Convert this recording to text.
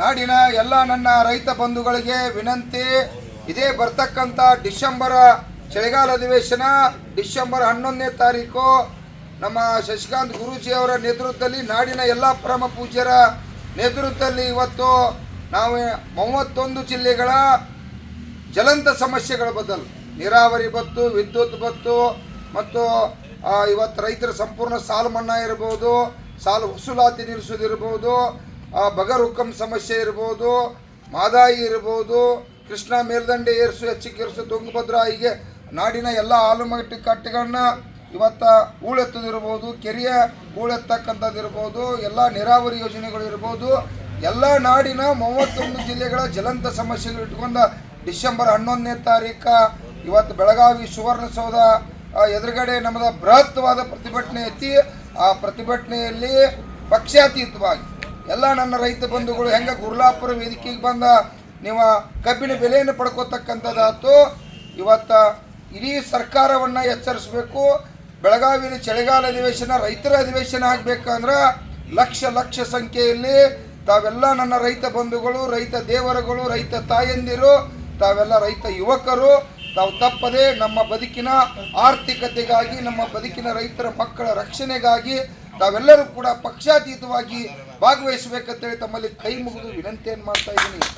ನಾಡಿನ ಎಲ್ಲ ನನ್ನ ರೈತ ಬಂಧುಗಳಿಗೆ ವಿನಂತಿ. ಇದೇ ಬರ್ತಕ್ಕಂಥ ಡಿಸೆಂಬರ್ ಚಳಿಗಾಲ ಅಧಿವೇಶನ ಡಿಸೆಂಬರ್ ಹನ್ನೊಂದನೇ ತಾರೀಕು. ನಮ್ಮ ಶಶಿಕಾಂತ್ ಗುರೂಜಿ ಅವರ ನೇತೃತ್ವದಲ್ಲಿ ನಾಡಿನ ಎಲ್ಲ ಪರಮ ಪೂಜ್ಯರ ನೇತೃತ್ವದಲ್ಲಿ ಇವತ್ತು ನಾವು ಮೂವತ್ತೊಂದು ಜಿಲ್ಲೆಗಳ ಜಲಂತ ಸಮಸ್ಯೆಗಳ ಬದಲು ನೀರಾವರಿ ಬತ್ತು, ವಿದ್ಯುತ್ ಬತ್ತು ಮತ್ತು ಇವತ್ತು ರೈತರ ಸಂಪೂರ್ಣ ಸಾಲ ಮನ್ನಾ ಇರ್ಬೋದು ಸಾಲ ವಸೂಲಾತಿ ನಿಲ್ಲಿಸೋದಿರ್ಬೋದು ಆ, ಬಗರ್ ಹುಕ್ಕಂ ಸಮಸ್ಯೆ ಇರ್ಬೋದು ಮಾದಾಯಿ ಇರ್ಬೋದು ಕೃಷ್ಣ ಮೇಲ್ದಂಡೆ ಏರಿಸು ಹೆಚ್ಚಿಗೆ ಏರಿಸು ತುಂಗಭದ್ರಾ ಹೀಗೆ ನಾಡಿನ ಎಲ್ಲ ಆಲೂಮಟ್ಟಿ ಕಟ್ಟೆಗಳನ್ನ ಇವತ್ತ ಹೂಳೆತ್ತದಿರ್ಬೋದು ಕೆರೆಯ ಹೂಳೆತ್ತಕ್ಕಂಥದ್ದಿರ್ಬೋದು ಎಲ್ಲ ನೀರಾವರಿ ಯೋಜನೆಗಳು ಇರ್ಬೋದು ಎಲ್ಲ ನಾಡಿನ ಮೂವತ್ತೊಂದು ಜಿಲ್ಲೆಗಳ ಜ್ವಲಂತ ಸಮಸ್ಯೆಗಳು ಇಟ್ಕೊಂಡು ಡಿಸೆಂಬರ್ ಹನ್ನೊಂದನೇ ತಾರೀಕ ಇವತ್ತು ಬೆಳಗಾವಿ ಸುವರ್ಣಸೌಧ ಎದುರುಗಡೆ ನಮ್ಮದ ಬೃಹತ್ವಾದ ಪ್ರತಿಭಟನೆ ಐತಿ. ಆ ಪ್ರತಿಭಟನೆಯಲ್ಲಿ ಪಕ್ಷಾತೀತವಾಗಿ ಎಲ್ಲ ನನ್ನ ರೈತ ಬಂಧುಗಳು ಹೆಂಗೆ ಗುರ್ಲಾಪುರ ವೇದಿಕೆಗೆ ಬಂದ, ನೀವು ಕಬ್ಬಿನ ಬೆಲೆಯನ್ನು ಪಡ್ಕೋತಕ್ಕಂಥದ್ದಾತು. ಇವತ್ತು ಇಡೀ ಸರ್ಕಾರವನ್ನು ಎಚ್ಚರಿಸಬೇಕು. ಬೆಳಗಾವಿಯಲ್ಲಿ ಚಳಿಗಾಲ ಅಧಿವೇಶನ, ರೈತರ ಅಧಿವೇಶನ ಆಗಬೇಕಂದ್ರೆ ಲಕ್ಷ ಲಕ್ಷ ಸಂಖ್ಯೆಯಲ್ಲಿ ತಾವೆಲ್ಲ ನನ್ನ ರೈತ ಬಂಧುಗಳು, ರೈತ ದೇವರುಗಳು, ರೈತ ತಾಯಂದಿರು, ತಾವೆಲ್ಲ ರೈತ ಯುವಕರು, ತಾವು ತಪ್ಪದೆ ನಮ್ಮ ಬದುಕಿನ ಆರ್ಥಿಕತೆಗಾಗಿ, ನಮ್ಮ ಬದುಕಿನ ರೈತರ ಮಕ್ಕಳ ರಕ್ಷಣೆಗಾಗಿ ತಾವೆಲ್ಲರೂ ಕೂಡ ಪಕ್ಷಾತೀತವಾಗಿ ಭಾಗವಹಿಸಬೇಕಂತೇಳಿ ತಮ್ಮಲ್ಲಿ ಕೈ ಮುಗಿದು ವಿನಂತಿಯನ್ನು ಮಾಡ್ತಾ ಇದ್ದೀನಿ.